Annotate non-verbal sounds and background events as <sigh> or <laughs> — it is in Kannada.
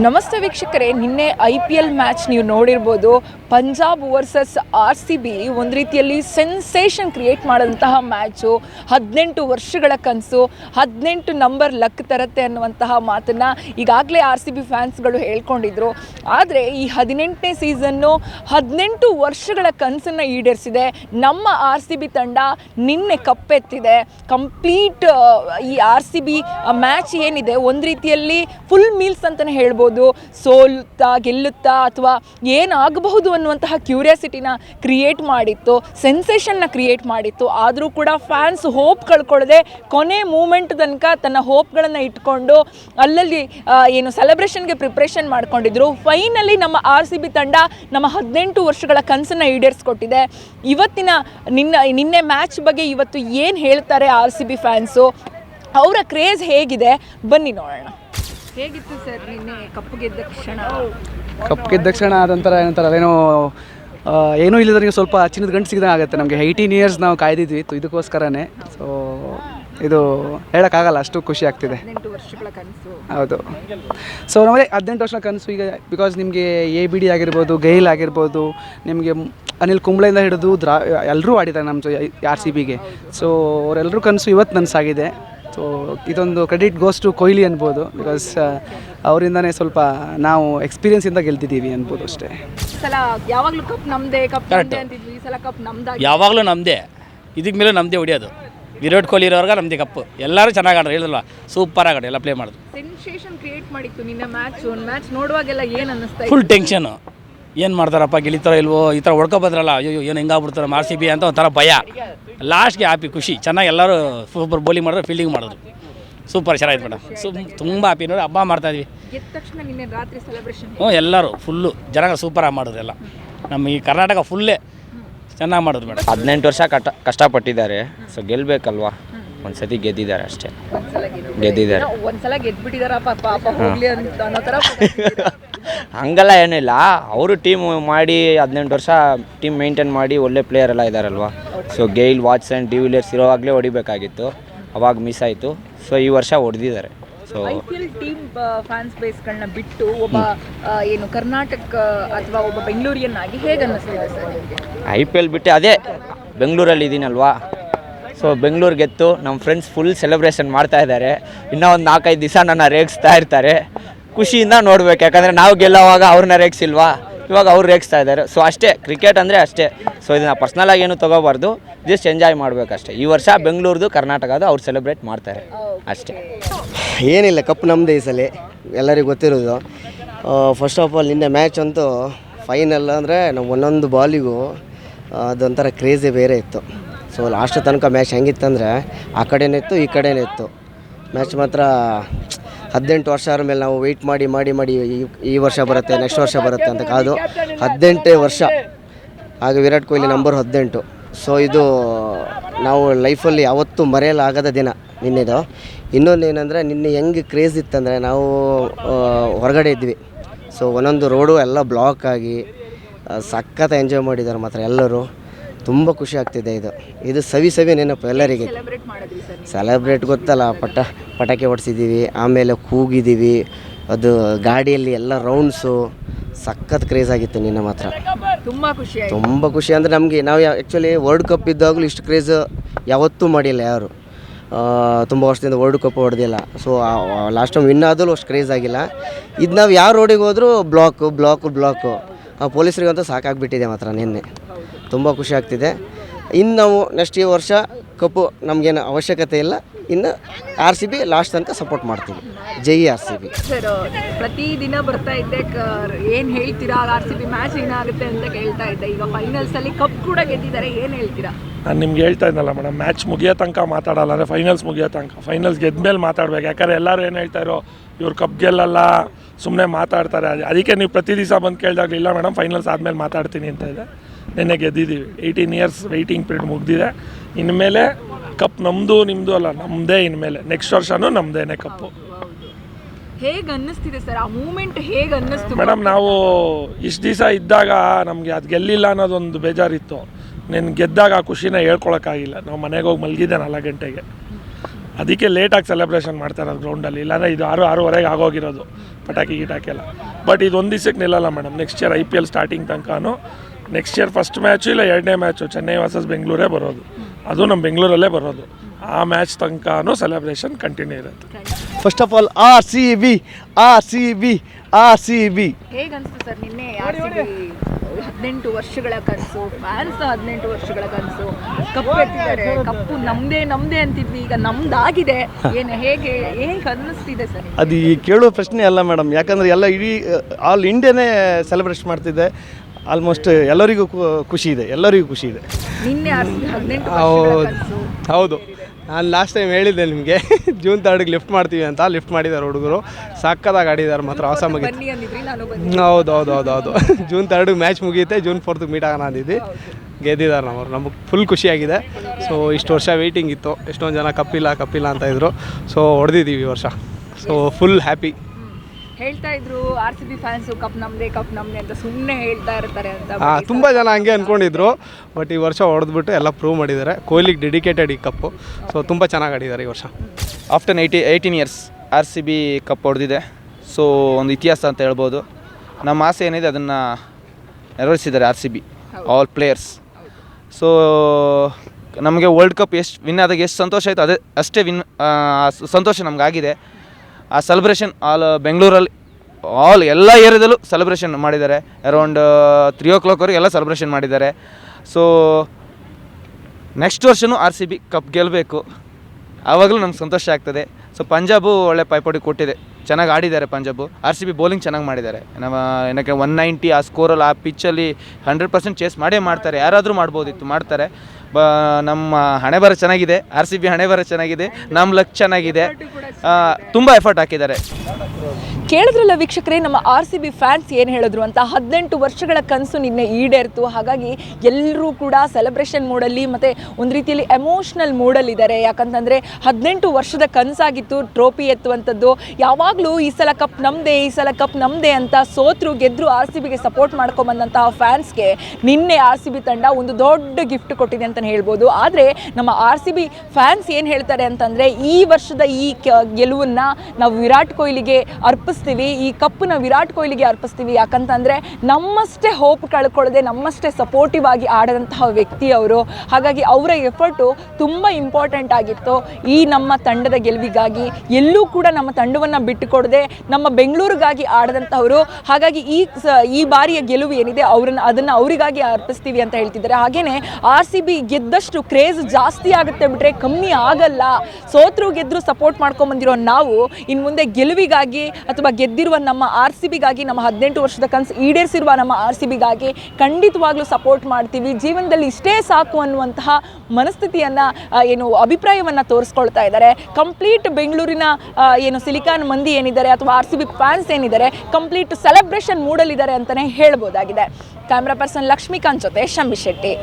ನಮಸ್ತೆ ವೀಕ್ಷಕರೇ, ನಿನ್ನೆ ಐ ಪಿ ಎಲ್ ಮ್ಯಾಚ್ ನೀವು ನೋಡಿರ್ಬೋದು. Punjab versus R C B ಒಂದು ರೀತಿಯಲ್ಲಿ ಸೆನ್ಸೇಷನ್ ಕ್ರಿಯೇಟ್ ಮಾಡಿದಂತಹ ಮ್ಯಾಚು. ಹದಿನೆಂಟು ವರ್ಷಗಳ ಕನಸು, ಹದಿನೆಂಟು ನಂಬರ್ ಲಕ್ ತರುತ್ತೆ ಅನ್ನುವಂತಹ ಮಾತನ್ನು ಈಗಾಗಲೇ ಆರ್ ಸಿ ಬಿ ಫ್ಯಾನ್ಸ್ಗಳು ಹೇಳ್ಕೊಂಡಿದ್ರು. ಆದರೆ ಈ ಹದಿನೆಂಟನೇ ಸೀಸನ್ನು ಹದಿನೆಂಟು ವರ್ಷಗಳ ಕನಸನ್ನು ಈಡೇರಿಸಿದೆ. ನಮ್ಮ ಆರ್ ಸಿ ಬಿ ತಂಡ ನಿನ್ನೆ ಕಪ್ಪೆತ್ತಿದೆ. ಕಂಪ್ಲೀಟ್ ಈ ಆರ್ ಸಿ ಬಿ ಮ್ಯಾಚ್ ಏನಿದೆ, ಒಂದು ರೀತಿಯಲ್ಲಿ ಫುಲ್ ಮೀಲ್ಸ್ ಅಂತಲೇ ಹೇಳ್ಬೋದು. ಸೋಲುತ್ತಾ, ಗೆಲ್ಲುತ್ತಾ ಅಥವಾ ಏನಾಗಬಹುದು ಅನ್ನುವಂತಹ ಕ್ಯೂರಿಯಾಸಿಟಿನ ಕ್ರಿಯೇಟ್ ಮಾಡಿತ್ತು ಸೆನ್ಸೇಷನ್ನ ಕ್ರಿಯೇಟ್ ಮಾಡಿತ್ತು. ಆದರೂ ಕೂಡ ಫ್ಯಾನ್ಸ್ ಹೋಪ್ ಕಳ್ಕೊಳ್ಳದೆ ಕೊನೆ ಮೂಮೆಂಟ್ ತನಕ ತನ್ನ ಹೋಪ್ಗಳನ್ನು ಇಟ್ಕೊಂಡು ಅಲ್ಲಲ್ಲಿ ಏನು ಸೆಲೆಬ್ರೇಷನ್ಗೆ ಪ್ರಿಪ್ರೇಷನ್ ಮಾಡ್ಕೊಂಡಿದ್ರು. ಫೈನಲಿ ನಮ್ಮ ಆರ್ ಸಿ ಬಿ ತಂಡ ನಮ್ಮ ಹದಿನೆಂಟು ವರ್ಷಗಳ ಕನಸನ್ನು ಈಡೇರಿಸ್ಕೊಟ್ಟಿದೆ. ಇವತ್ತಿನ ನಿನ್ನ, ನಿನ್ನೆ ಮ್ಯಾಚ್ ಬಗ್ಗೆ ಇವತ್ತು ಏನು ಹೇಳ್ತಾರೆ ಆರ್ ಸಿ ಬಿ ಫ್ಯಾನ್ಸು ಅವರ ಕ್ರೇಜ್ ಹೇಗಿದೆ? ಬನ್ನಿ ನೋಡೋಣ. ಹೇಗಿತ್ತು ಸರ್ ನಿನ್ನೆ ಕಪ್ಪು ಗೆದ್ದ ಕ್ಷಣ? ಕಪ್ ಗೆದ್ದ ತಕ್ಷಣ ಅದಂತರ ಏನಂತಾರೆ ಏನೋ ಆ, ಏನೂ ಇಲ್ಲದ್ರಿಗೆ ಸ್ವಲ್ಪ ಚಿನ್ನದ ಗಂಟು ಸಿಗದ ಆಗುತ್ತೆ. ನಮಗೆ ಏಯ್ಟೀನ್ ಇಯರ್ಸ್ ನಾವು ಕಾಯ್ದಿದ್ವಿ ತು- ಇದಕ್ಕೋಸ್ಕರನೇ. ಸೊ ಇದು ಹೇಳೋಕ್ಕಾಗಲ್ಲ ಅಷ್ಟು ಖುಷಿ ಆಗ್ತಿದೆ. ಹದಿನೆಂಟು ವರ್ಷಗಳ ಕನಸು. ಹೌದು. ಸೊ ನಮಗೆ ಹದಿನೆಂಟು ವರ್ಷ ಕನಸು ಈಗ ಬಿಕಾಸ್ ನಿಮಗೆ ಎ ಬಿ ಡಿ ಆಗಿರ್ಬೋದು ಗೈಲ್ ಆಗಿರ್ಬೋದು ನಿಮಗೆ ಅನಿಲ್ ಕುಂಬ್ಳೆಯಿಂದ ಹಿಡಿದು ದ್ರಾ ಎಲ್ಲರೂ ಆಡಿದ್ದಾರೆ ನಮ್ಮ ಆರ್ ಸಿ ಬಿಗೆ ಸೊ ಅವರೆಲ್ಲರೂ ಕನಸು ಇವತ್ತು ನನಸಾಗಿದೆ. ಸೊ ಇದೊಂದು ಕ್ರೆಡಿಟ್ ಗೋಸ್ ಟು ಕೊಹ್ಲಿ ಅನ್ಬೋದು ಬಿಕಾಸ್ ಅವರಿಂದನೇ ಸ್ವಲ್ಪ ನಾವು ಎಕ್ಸ್ಪೀರಿಯನ್ಸಿಂದ ಗೆಲ್ತಿದ್ದೀವಿ ಅನ್ಬೋದು ಅಷ್ಟೇ. ಸಲ ಯಾವಾಗಲೂ ಕಪ್ ನಮ್ದೇ ಕಪ್ ನಮ್ದೇ ಅಂತಿದ್ವಿ. ಈ ಸಲ ಕಪ್ ನಮ್ದಾಗಿ ಯಾವಾಗಲೂ ನಮ್ಮದೇ ಇದಕ್ಕೆ ಮೇಲೆ ನಮ್ಮದೇ ಹೊಡಿಯೋದು. ವಿರಾಟ್ ಕೊಹ್ಲಿ ಇರೋರ್ಗ ನಮ್ಮದೇ ಕಪ್ಪು ಎಲ್ಲರೂ ಚೆನ್ನಾಗಿ ಆಡ್ರು ಹೇಳಿದ್ರಲ್ಲ ಸೂಪರ್ ಆಗಾಡ್ರು ಎಲ್ಲ ಪ್ಲೇ ಮಾಡಿದ್ರು ಸೆನ್ಸೇಷನ್ ಕ್ರಿಯೇಟ್ ಮಾಡಿತ್ತು ನಿನ್ನೆ ಮ್ಯಾಚ್ ಒಂದು ಮ್ಯಾಚ್ ನೋಡುವಾಗೆಲ್ಲ ಏನು ಅನ್ನಿಸ್ತಾ ಫುಲ್ ಟೆನ್ಷನು ಏನು ಮಾಡ್ತಾರಪ್ಪ ಗೆಳಿತಾರೋ ಇಲ್ವೋ? ಈ ಥರ ಹೊಡ್ಕೊ ಬಂದ್ರಲ್ಲ ಅಯ್ಯೋ ಏನು ಹೆಂಗಾಗ್ಬಿಡ್ತಾರೆ ಆರ್ ಸಿ ಬಿ ಅಂತ ಒಂಥರ ಭಯ. ಲಾಸ್ಟ್ಗೆ ಹ್ಯಾಪಿ ಖುಷಿ. ಚೆನ್ನಾಗಿ ಎಲ್ಲರೂ ಸೂಪರ್ ಬೌಲಿಂಗ್ ಮಾಡಿದ್ರು ಫೀಲ್ಡಿಂಗ್ ಮಾಡಿದ್ರು. ಸೂಪರ್ ಚೆನ್ನಾಗಿತ್ತು ಮೇಡಮ್. ಸುಮ್ ತುಂಬ ಹ್ಯಾಪಿ ನೋಡಿ ಹಬ್ಬ ಮಾಡ್ತಾಯಿದ್ವಿ ಇದ್ವಿ. ತಕ್ಷಣ ನಿನ್ನೆ ರಾತ್ರಿ ಸೆಲೆಬ್ರೇಷನ್ ಹ್ಞೂ ಎಲ್ಲರೂ ಫುಲ್ಲು ಜನ ಸೂಪರಾಗಿ ಮಾಡಿದ್ರು ಎಲ್ಲ. ನಮ್ಮ ಈ ಕರ್ನಾಟಕ ಫುಲ್ಲೇ ಚೆನ್ನಾಗಿ ಮಾಡಿದ್ರು ಮೇಡಮ್. ಹದಿನೆಂಟು ವರ್ಷ ಕಷ್ಟ ಕಷ್ಟಪಟ್ಟಿದ್ದಾರೆ. ಸೊ ಗೆಲ್ಬೇಕಲ್ವಾ? ಒಂದು ಸತಿ ಗೆದ್ದಿದ್ದಾರೆ ಅಷ್ಟೇ. ಗೆದ್ದಿದ್ದಾರೆ. ಒಂದ್ಸಲ ಗೆದ್ಬಿಟ್ಟಿದಾರ ಪಾಪ ಹೋಗ್ಲಿ ಅಂತ ಅನ್ನೋ ಥರ <laughs> ಹಂಗೆಲ್ಲ ಏನಿಲ್ಲ. ಅವರು ಟೀಮ್ ಮಾಡಿ ಹದಿನೆಂಟು ವರ್ಷ ಟೀಮ್ ಮೇಂಟೈನ್ ಮಾಡಿ ಒಳ್ಳೆ ಪ್ಲೇಯರ್ ಎಲ್ಲ ಇದ್ದಾರಲ್ವಾ so Gayle Watson de Villiers ಇರೋವಾಗಲೇ ಹೊಡಿಬೇಕಾಗಿತ್ತು. ಅವಾಗ ಮಿಸ್ ಆಯಿತು. ಸೊ ಈ ವರ್ಷ ಹೊಡೆದಿದ್ದಾರೆ. So I P L team fans ಬೇಸ್ಗಳನ್ನ ಬಿಟ್ಟು ಒಬ್ಬ ಏನು ಕರ್ನಾಟಕ ಅಥವಾ ಒಬ್ಬ ಬೆಂಗಳೂರಿಯನ್ನಾಗಿ ಹೇಗೆ ಅನ್ನಿಸ್ತಿದೆ ಸರ್ ಐ ಪಿ ಎಲ್ ಬಿಟ್ಟು ಅದೇ ಬೆಂಗಳೂರಲ್ಲಿ ಇದ್ದೀನಲ್ವಾ ಸೊ ಬೆಂಗಳೂರು ಗೆತ್ತು ನಮ್ಮ ಫ್ರೆಂಡ್ಸ್ ಫುಲ್ ಸೆಲೆಬ್ರೇಷನ್ ಮಾಡ್ತಾ ಇದ್ದಾರೆ. ಇನ್ನೂ ಒಂದು ನಾಲ್ಕೈದು ದಿವಸ ನನ್ನ ರೇಗಿಸ್ತಾ ಇರ್ತಾರೆ. ಖುಷಿಯಿಂದ ನೋಡ್ಬೇಕು, ಯಾಕಂದರೆ ನಾವು ಗೆಲ್ಲೋವಾಗ ಅವ್ರನ್ನ ರೇಗಿಸಿಲ್ವಾ? ಇವಾಗ ಅವ್ರು ರೇಗಿಸ್ತಾ ಇದ್ದಾರೆ. ಸೊ ಅಷ್ಟೇ ಕ್ರಿಕೆಟ್ ಅಂದರೆ ಅಷ್ಟೇ. ಸೊ ಇದನ್ನ ಪರ್ಸ್ನಲಾಗಿ ಏನು ತೊಗೋಬಾರ್ದು. Just enjoy ಮಾಡಬೇಕಷ್ಟೇ. ಈ ವರ್ಷ ಬೆಂಗಳೂರ್ದು ಕರ್ನಾಟಕದ ಅವ್ರು ಸೆಲೆಬ್ರೇಟ್ ಮಾಡ್ತಾರೆ. ಅಷ್ಟೇ. ಏನಿಲ್ಲ ಕಪ್ ನಮ್ಮದೇ ಈ ಸಲ. ಎಲ್ಲರಿಗೂ ಗೊತ್ತಿರೋದು. ಫಸ್ಟ್ ಆಫ್ ಆಲ್ ನಿನ್ನೆ ಮ್ಯಾಚ್ ಅಂತೂ ಫೈನಲ್ ಅಂದರೆ ನಾವು ಒಂದೊಂದು ಬಾಲಿಗೂ ಅದೊಂಥರ ಕ್ರೇಜೇ ಬೇರೆ ಇತ್ತು. ಸೊ ಲಾಸ್ಟ್ ತನಕ ಮ್ಯಾಚ್ ಹೆಂಗಿತ್ತಂದರೆ ಆ ಕಡೆನಿತ್ತು ಈ ಕಡೆನಿತ್ತು ಮ್ಯಾಚ್ ಮಾತ್ರ ಹದಿನೆಂಟು ವರ್ಷ ಆದಮೇಲೆ ನಾವು ವೆಯ್ಟ್ ಮಾಡಿ ಮಾಡಿ ಮಾಡಿ ಈ- ಈ ವರ್ಷ ಬರುತ್ತೆ ನೆಕ್ಸ್ಟ್ ವರ್ಷ ಬರುತ್ತೆ ಅಂತ ಕಾದು ಹದಿನೆಂಟೇ ವರ್ಷ. ಹಾಗೆ ವಿರಾಟ್ ಕೊಹ್ಲಿ ನಂಬರ್ ಹದಿನೆಂಟು. ಸೊ ಇದು ನಾವು ಲೈಫಲ್ಲಿ ಯಾವತ್ತೂ ಮರೆಯಲಾಗದ ದಿನ ನಿನ್ನೆದು. ಇನ್ನೊಂದು ಏನಂದರೆ ನಿನ್ನೆ ಹೆಂಗೆ ಕ್ರೇಜ್ ಇತ್ತಂದರೆ ನಾವು ಹೊರಗಡೆ ಇದ್ವಿ. ಸೊ ಒಂದೊಂದು ರೋಡು ಎಲ್ಲ ಬ್ಲಾಕ್ ಆಗಿ ಸಖತ್ತು ಎಂಜಾಯ್ ಮಾಡಿದ್ದಾರೆ ಮಾತ್ರ ಎಲ್ಲರೂ. ತುಂಬ ಖುಷಿ ಆಗ್ತಿದೆ ಇದು. ಇದು ಸವಿ ಸವಿ ನೆನಪು ಎಲ್ಲರಿಗೆ. ಸೆಲೆಬ್ರೇಟ್ ಗೊತ್ತಲ್ಲ ಪಟ ಪಟಾಕಿ ಹೊಡ್ಸಿದ್ದೀವಿ ಆಮೇಲೆ ಕೂಗಿದ್ದೀವಿ ಅದು ಗಾಡಿಯಲ್ಲಿ ಎಲ್ಲ ರೌಂಡ್ಸು ಸಖತ್ ಕ್ರೇಜ್ ಆಗಿತ್ತು ನಿನ್ನ ಮಾತ್ರ. ತುಂಬ ಖುಷಿ ತುಂಬ ಖುಷಿ ಅಂದರೆ ನಮಗೆ ನಾವು ಆ್ಯಕ್ಚುಲಿ ವರ್ಲ್ಡ್ ಕಪ್ ಇದ್ದಾಗಲೂ ಇಷ್ಟು ಕ್ರೇಜ್ ಯಾವತ್ತೂ ಮಾಡಿಲ್ಲ ಯಾರು. ತುಂಬ ವರ್ಷದಿಂದ ವರ್ಲ್ಡ್ ಕಪ್ ಹೊಡೆದಿಲ್ಲ. ಸೊ ಲಾಸ್ಟ್ ಟೈಮ್ ವಿನ್ ಆದರೂ ಅಷ್ಟು ಕ್ರೇಜ್ ಆಗಿಲ್ಲ. ಇದು ನಾವು ಯಾವ ರೋಡಿಗೆ ಹೋದರೂ ಬ್ಲಾಕು ಬ್ಲಾಕು ಬ್ಲಾಕು ಪೊಲೀಸರಿಗಂತೂ ಸಾಕಾಗಿಬಿಟ್ಟಿದೆ ಮಾತ್ರ ನಿನ್ನೆ. ತುಂಬ ಖುಷಿ ಆಗ್ತಿದೆ. ಇನ್ನು ನಾವು ನೆಕ್ಸ್ಟ್ ಈ ವರ್ಷ ಕಪ್ಪು ನಮಗೇನು ಅವಶ್ಯಕತೆ ಇಲ್ಲ. ಇನ್ನು ಆರ್ ಸಿ ಬಿ ಲಾಸ್ಟ್ ತನಕ ಸಪೋರ್ಟ್ ಮಾಡ್ತೀವಿ. ಜೈ ಆರ್ ಸಿ ಬಿ ಸರ್ ಪ್ರತಿ ದಿನ ಬರ್ತಾ ಇದ್ದೆ ಏನು ಹೇಳ್ತೀರಾ? ಆರ್ ಸಿ ಬಿ ಮ್ಯಾಚ್ ಏನಾಗುತ್ತೆ ಅಂತ ಕೇಳ್ತಾ ಇದ್ದೆ. ಈಗ ಫೈನಲ್ಸಲ್ಲಿ ಕಪ್ ಕೂಡ ಗೆದ್ದಿದ್ದಾರೆ ಏನು ಹೇಳ್ತೀರಾ? ನಾನು ನಿಮ್ಗೆ ಹೇಳ್ತಾ ಇದ್ದಲ್ಲ ಮೇಡಮ್ ಮ್ಯಾಚ್ ಮುಗಿಯೋ ತನಕ ಮಾತಾಡಲ್ಲ ಅಂದರೆ ಫೈನಲ್ಸ್ ಮುಗಿಯೋ ತನಕ. ಫೈನಲ್ಸ್ ಗೆದ್ಮೇಲೆ ಮಾತಾಡ್ಬೇಕು. ಯಾಕಂದ್ರೆ ಎಲ್ಲರೂ ಏನು ಹೇಳ್ತಾ ಇರೋ ಇವ್ರು ಕಪ್ ಗೆಲ್ಲಲ್ಲ ಸುಮ್ಮನೆ ಮಾತಾಡ್ತಾರೆ. ಅದಕ್ಕೆ ನೀವು ಪ್ರತಿ ದಿವಸ ಬಂದು ಕೇಳಿದಾಗಲಿಲ್ಲ ಇಲ್ಲ ಮೇಡಮ್ ಫೈನಲ್ಸ್ ಆದಮೇಲೆ ಮಾತಾಡ್ತೀನಿ ಅಂತ ಇದೆ. ನಿನ್ನೆ ಗೆದ್ದಿದ್ದೀವಿ ಏಯ್ಟೀನ್ ಇಯರ್ಸ್ ವೆಯ್ಟಿಂಗ್ ಪೀರಿಯಡ್ ಮುಗ್ದಿದೆ. ಇನ್ಮೇಲೆ ಕಪ್ ನಮ್ಮದು ನಿಮ್ಮದು ಅಲ್ಲ ನಮ್ಮದೇ ಇನ್ಮೇಲೆ. ನೆಕ್ಸ್ಟ್ ವರ್ಷನೂ ನಮ್ಮದೇನೆ ಕಪ್ಪು ಹೇಗೆ ಅನ್ನಿಸ್ತಿದೆ ಸರ್? ಆ ಮೂಮೆಂಟ್ ಹೇಗೆ ಅನ್ನಿಸ್ತು? ಮೇಡಮ್ ನಾವು ಇಷ್ಟು ದಿವಸ ಇದ್ದಾಗ ನಮಗೆ ಅದು ಗೆಲ್ಲಿಲ್ಲ ಅನ್ನೋದೊಂದು ಬೇಜಾರಿತ್ತು. ನೀನು ಗೆದ್ದಾಗ ಆ ಖುಷಿನ ಹೇಳ್ಕೊಳಕ್ಕಾಗಿಲ್ಲ. ನಾವು ಮನೆಗೆ ಹೋಗಿ ಮಲಗಿದ್ದೆ ನಾಲ್ಕು ಗಂಟೆಗೆ. ಅದಕ್ಕೆ ಲೇಟಾಗಿ ಸೆಲೆಬ್ರೇಷನ್ ಮಾಡ್ತಾರೆ ಅದು ಗ್ರೌಂಡಲ್ಲಿ ಇಲ್ಲಾಂದರೆ ಇದು ಆರು ಆರೂವರೆಗೆ ಆಗೋಗಿರೋದು. ಪಟಾಕಿ ಗಿಟಾಕಿ ಎಲ್ಲ. ಬಟ್ ಇದು ಒಂದು ದಿವಸಕ್ಕೆ ನಿಲ್ಲಲ್ಲ madam next year I P L starting ತನಕನೂ ನೆಕ್ಸ್ಟ್ ಇಯರ್ ಫಸ್ಟ್ ಮ್ಯಾಚು ಇಲ್ಲ ಎರಡನೇ ಮ್ಯಾಚು ಚೆನ್ನೈ ವರ್ಸಸ್ ಬೆಂಗಳೂರೇ ಬರೋದು. ಅದು ನಮ್ಮ ಬೆಂಗಳೂರಲ್ಲೇ ಬರೋದು. ಆ ಮ್ಯಾಚ್ ತನಕನೂ ಸೆಲೆಬ್ರೇಷನ್ ಕಂಟಿನ್ಯೂ ಇರುತ್ತೆ. First of all R C B R C B R C B ಹೇಗೆ ಅನ್ಸ್ತು ಸರ್ ನಿನ್ನೆ ಹದಿನೆಂಟು ವರ್ಷಗಳ ಕನಸು ಫ್ಯಾನ್ಸ್ ಹದಿನೆಂಟು ವರ್ಷಗಳ ಕನಸು. ಕಪ್ಪು ಎತ್ತಿದ್ದಾರೆ ಕಪ್ಪು ನಮ್ದೇ ನಮ್ದೇ ಅಂತಿದ್ವಿ ಈಗ ನಮ್ದಾಗಿದೆ. ಏನು ಹೇಗೆ ಹೇಗೆ ಅನ್ನಿಸ್ತಿದೆ ಸರ್ ಅದು ಈ ಕೇಳೋ ಪ್ರಶ್ನೆ ಅಲ್ಲ ಮೇಡಮ್ ಯಾಕಂದರೆ ಎಲ್ಲ ಇಡೀ ಆಲ್ ಇಂಡಿಯಾನೇ ಸೆಲೆಬ್ರೇಟ್ ಮಾಡ್ತಿದ್ದೆ ಆಲ್ಮೋಸ್ಟ್ ಎಲ್ಲರಿಗೂ ಖುಷಿ ಇದೆ ಎಲ್ಲರಿಗೂ ಖುಷಿ ಇದೆ. ಹೌದು ನಾನು ಲಾಸ್ಟ್ ಟೈಮ್ ಹೇಳಿದ್ದೆ ನಿಮಗೆ ಜೂನ್ ತರ್ಡ್ಗೆ ಲಿಫ್ಟ್ ಮಾಡ್ತೀವಿ ಅಂತ ಲಿಫ್ಟ್ ಮಾಡಿದ್ದಾರೆ ಹುಡುಗರು. ಸಕ್ಕತ್ತಾಗಿ ಆಡಿದ್ದಾರೆ ಮಾತ್ರ ಹೊಸ ಹೌದು ಹೌದು ಹೌದು ಹೌದು. ಜೂನ್ ತರ್ಡ್ಗೆ ಮ್ಯಾಚ್ ಮುಗಿಯುತ್ತೆ ಜೂನ್ ಫೋರ್ತ್ಗೆ ಮೀಟ್ ಆಗೋಣ ಅಂದಿದ್ದು. ಗೆದ್ದಿದ್ದಾರೆ ನಮ್ಮವ್ರು ನಮಗೆ ಫುಲ್ ಖುಷಿಯಾಗಿದೆ ಸೊ ಇಷ್ಟು ವರ್ಷ ವೆಯ್ಟಿಂಗ್ ಇತ್ತು ಎಷ್ಟೊಂದು ಜನ ಕಪ್ಪಿಲ್ಲ ಕಪ್ಪಿಲ್ಲ ಅಂತ ಇದ್ರು. ಸೊ ಹೊಡೆದಿದ್ದೀವಿ ಈ ವರ್ಷ. ಸೊ ಫುಲ್ ಹ್ಯಾಪಿ ಹೇಳ್ತಾ ಇದ್ರು R C B fans cup ನಮ್ದೇ ಕಪ್ ನಮ್ದೇ ಅಂತ ಸುಮ್ಮನೆ ಹೇಳ್ತಾ ಇರ್ತಾರೆ ಅಂತ ತುಂಬಾ ತುಂಬ ಜನ ಹಂಗೆ ಅಂದ್ಕೊಂಡಿದ್ರು ಬಟ್ ಈ ವರ್ಷ ಹೊಡೆದ್ಬಿಟ್ಟು ಎಲ್ಲ ಪ್ರೂವ್ ಮಾಡಿದ್ದಾರೆ. ಕೊಹ್ಲಿಗೆ ಡೆಡಿಕೇಟೆಡ್ ಈ ಕಪ್ಪು ಸೊ ತುಂಬ ಚೆನ್ನಾಗಿ ಆಡಿದ್ದಾರೆ ಈ ವರ್ಷ. After eighty eighteen years R C B cup ಹೊಡೆದಿದೆ. ಸೊ ಒಂದು ಇತಿಹಾಸ ಅಂತ ಹೇಳ್ಬೋದು. ನಮ್ಮ ಆಸೆ ಏನಿದೆ ಅದನ್ನು ನೆರವೇರಿಸಿದ್ದಾರೆ R C B all players so ನಮಗೆ ವರ್ಲ್ಡ್ ಕಪ್ ಎಷ್ಟು ವಿನ್ ಆದಾಗ ಎಷ್ಟು ಸಂತೋಷ ಆಯಿತು ಅದೇ ಅಷ್ಟೇ ವಿನ್ ಸಂತೋಷ ನಮಗಾಗಿದೆ. ಆ ಸೆಲೆಬ್ರೇಷನ್ ಆಲ್ ಬೆಂಗಳೂರಲ್ಲಿ ಆಲ್ ಎಲ್ಲ ಏರಿಯಾದಲ್ಲೂ ಸೆಲೆಬ್ರೇಷನ್ ಮಾಡಿದ್ದಾರೆ. ಅರೌಂಡ್ ತ್ರೀ ಓ ಕ್ಲಾಕ್ವರೆಗೆ ಎಲ್ಲ ಸೆಲೆಬ್ರೇಷನ್ ಮಾಡಿದ್ದಾರೆ. ಸೊ ನೆಕ್ಸ್ಟ್ ವರ್ಷನೂ ಆರ್ ಸಿ ಬಿ ಕಪ್ ಗೆಲ್ಲಬೇಕು ಆವಾಗಲೂ ನಮ್ಗೆ ಸಂತೋಷ ಆಗ್ತದೆ. ಸೊ ಪಂಜಾಬು ಒಳ್ಳೆ ಪೈಪೋಟಿ ಕೊಟ್ಟಿದೆ. ಚೆನ್ನಾಗಿ ಆಡಿದ್ದಾರೆ Punjab R C B bowling ಚೆನ್ನಾಗಿ ಮಾಡಿದ್ದಾರೆ. ನಮ್ಮ, ಏನಕ್ಕೆ ಒನ್ ನೈಂಟಿ ಆ ಸ್ಕೋರಲ್ಲಿ ಆ ಪಿಚ್ಚಲ್ಲಿ ಹಂಡ್ರೆಡ್ ಪರ್ಸೆಂಟ್ ಚೇಸ್ ಮಾಡೇ ಮಾಡ್ತಾರೆ. ಯಾರಾದರೂ ಮಾಡ್ಬೋದಿತ್ತು, ಮಾಡ್ತಾರೆ. ಬ ನಮ್ಮ ಹಣೆ ಬರ ಚೆನ್ನಾಗಿದೆ ಆರ್ ಸಿ ಬಿ ಹಣೆ ಬರ ಚೆನ್ನಾಗಿದೆ ನಮ್ಮ ಲಕ್ ಚೆನ್ನಾಗಿದೆ. ತುಂಬ ಎಫರ್ಟ್ ಹಾಕಿದ್ದಾರೆ. ಕೇಳಿದ್ರಲ್ಲ ವೀಕ್ಷಕರೇ, ನಮ್ಮ ಆರ್ ಸಿ ಬಿ ಫ್ಯಾನ್ಸ್ ಏನು ಹೇಳಿದ್ರು ಅಂತ, ಹದಿನೆಂಟು ವರ್ಷಗಳ ಕನಸು ನಿನ್ನೆ ಈಡೇರ್ತು. ಹಾಗಾಗಿ ಎಲ್ಲರೂ ಕೂಡ ಸೆಲೆಬ್ರೇಷನ್ ಮೂಡಲ್ಲಿ ಮತ್ತು ಒಂದು ರೀತಿಯಲ್ಲಿ ಎಮೋಷ್ನಲ್ ಮೂಡಲ್ಲಿದ್ದಾರೆ ಯಾಕಂತಂದರೆ ಹದಿನೆಂಟು ವರ್ಷದ ಕನಸಾಗಿತ್ತು ಟ್ರೋಫಿ ಎತ್ತುವಂಥದ್ದು. ಯಾವಾಗಲೂ ಈ ಸಲ ಕಪ್ ನಮ್ಮದೇ ಈ ಸಲ ಕಪ್ ನಮ್ಮದೇ ಅಂತ ಸೋತ್ರು ಗೆದ್ದರು ಆರ್ ಸಿ ಬಿಗೆ ಸಪೋರ್ಟ್ ಮಾಡ್ಕೊಂಬಂದಂತಹ ಫ್ಯಾನ್ಸ್ಗೆ ನಿನ್ನೆ ಆರ್ ಸಿ ಬಿ ತಂಡ ಒಂದು ದೊಡ್ಡ ಗಿಫ್ಟ್ ಕೊಟ್ಟಿದೆ ಅಂತಲೇ ಹೇಳ್ಬೋದು. ಆದರೆ ನಮ್ಮ ಆರ್ ಸಿ ಬಿ ಫ್ಯಾನ್ಸ್ ಏನು ಹೇಳ್ತಾರೆ ಅಂತಂದರೆ, ಈ ವರ್ಷದ ಈ ಗೆಲುವನ್ನು ನಾವು ವಿರಾಟ್ ಕೊಹ್ಲಿಗೆ ಅರ್ಪಿಸ್ತೀವಿ, ಈ ಕಪ್ಪನ್ನ ವಿರಾಟ್ ಕೊಹ್ಲಿಗೆ ಅರ್ಪಿಸ್ತೀವಿ. ಯಾಕಂತಂದರೆ ನಮ್ಮಷ್ಟೇ ಹೋಪ್ ಕಳ್ಕೊಳ್ಳದೆ, ನಮ್ಮಷ್ಟೇ ಸಪೋರ್ಟಿವ್ ಆಗಿ ಆಡದಂತಹ ವ್ಯಕ್ತಿ ಅವರು. ಹಾಗಾಗಿ ಅವರ ಎಫರ್ಟು ತುಂಬ ಇಂಪಾರ್ಟೆಂಟ್ ಆಗಿತ್ತು. ಈ ನಮ್ಮ ತಂಡದ ಗೆಲುವಿಗಾಗಿ ಎಲ್ಲೂ ಕೂಡ ನಮ್ಮ ತಂಡವನ್ನು ಬಿಟ್ಟುಕೊಡದೆ, ನಮ್ಮ ಬೆಂಗಳೂರಿಗಾಗಿ ಆಡದಂಥವರು. ಹಾಗಾಗಿ ಈ ಈ ಬಾರಿಯ ಗೆಲುವು ಏನಿದೆ, ಅವ್ರನ್ನ, ಅದನ್ನು ಅವರಿಗಾಗಿ ಅರ್ಪಿಸ್ತೀವಿ ಅಂತ ಹೇಳ್ತಿದ್ದಾರೆ. ಹಾಗೆಯೇ ಆರ್ ಸಿ ಬಿ ಗೆದ್ದಷ್ಟು ಕ್ರೇಜ್ ಜಾಸ್ತಿ ಆಗುತ್ತೆ ಬಿಟ್ರೆ ಕಮ್ಮಿ ಆಗಲ್ಲ. ಸೋತ್ರು ಗೆದ್ದರು ಸಪೋರ್ಟ್ ಮಾಡ್ಕೊಂಬಂದಿರೋ ನಾವು ಇನ್ನು ಮುಂದೆ ಗೆಲುವಿಗಾಗಿ ಅಥವಾ ಗೆದ್ದಿರುವ ನಮ್ಮ ಆರ್ ಸಿ ಬಿಗಾಗಿ ನಮ್ಮ ಹದಿನೆಂಟು ವರ್ಷದ ಕನಸು ಈಡೇರಿಸಿರುವ ನಮ್ಮ ಆರ್ ಸಿ ಬಿಗಾಗಿ ಖಂಡಿತವಾಗ್ಲೂ ಸಪೋರ್ಟ್ ಮಾಡ್ತೀವಿ. ಜೀವನದಲ್ಲಿ ಇಷ್ಟೇ ಸಾಕು ಅನ್ನುವಂತಹ ಮನಸ್ಥಿತಿಯನ್ನು ಏನು ಅಭಿಪ್ರಾಯವನ್ನು ತೋರಿಸ್ಕೊಳ್ತಾ ಇದ್ದಾರೆ. ಕಂಪ್ಲೀಟ್ ಬೆಂಗಳೂರಿನ ಏನು ಸಿಲಿಕಾನ್ ಮಂದಿ ಏನಿದ್ದಾರೆ ಅಥವಾ ಆರ್ ಸಿ ಬಿ ಫ್ಯಾನ್ಸ್ ಏನಿದ್ದಾರೆ, ಕಂಪ್ಲೀಟ್ ಸೆಲೆಬ್ರೇಷನ್ ಮೂಡಲಿದ್ದಾರೆ ಅಂತಲೇ ಹೇಳ್ಬೋದಾಗಿದೆ. ಕ್ಯಾಮ್ರಾ ಪರ್ಸನ್ ಲಕ್ಷ್ಮೀಕಾಂತ್ ಜೊತೆ ಶಂಭಿ ಶೆಟ್ಟಿ.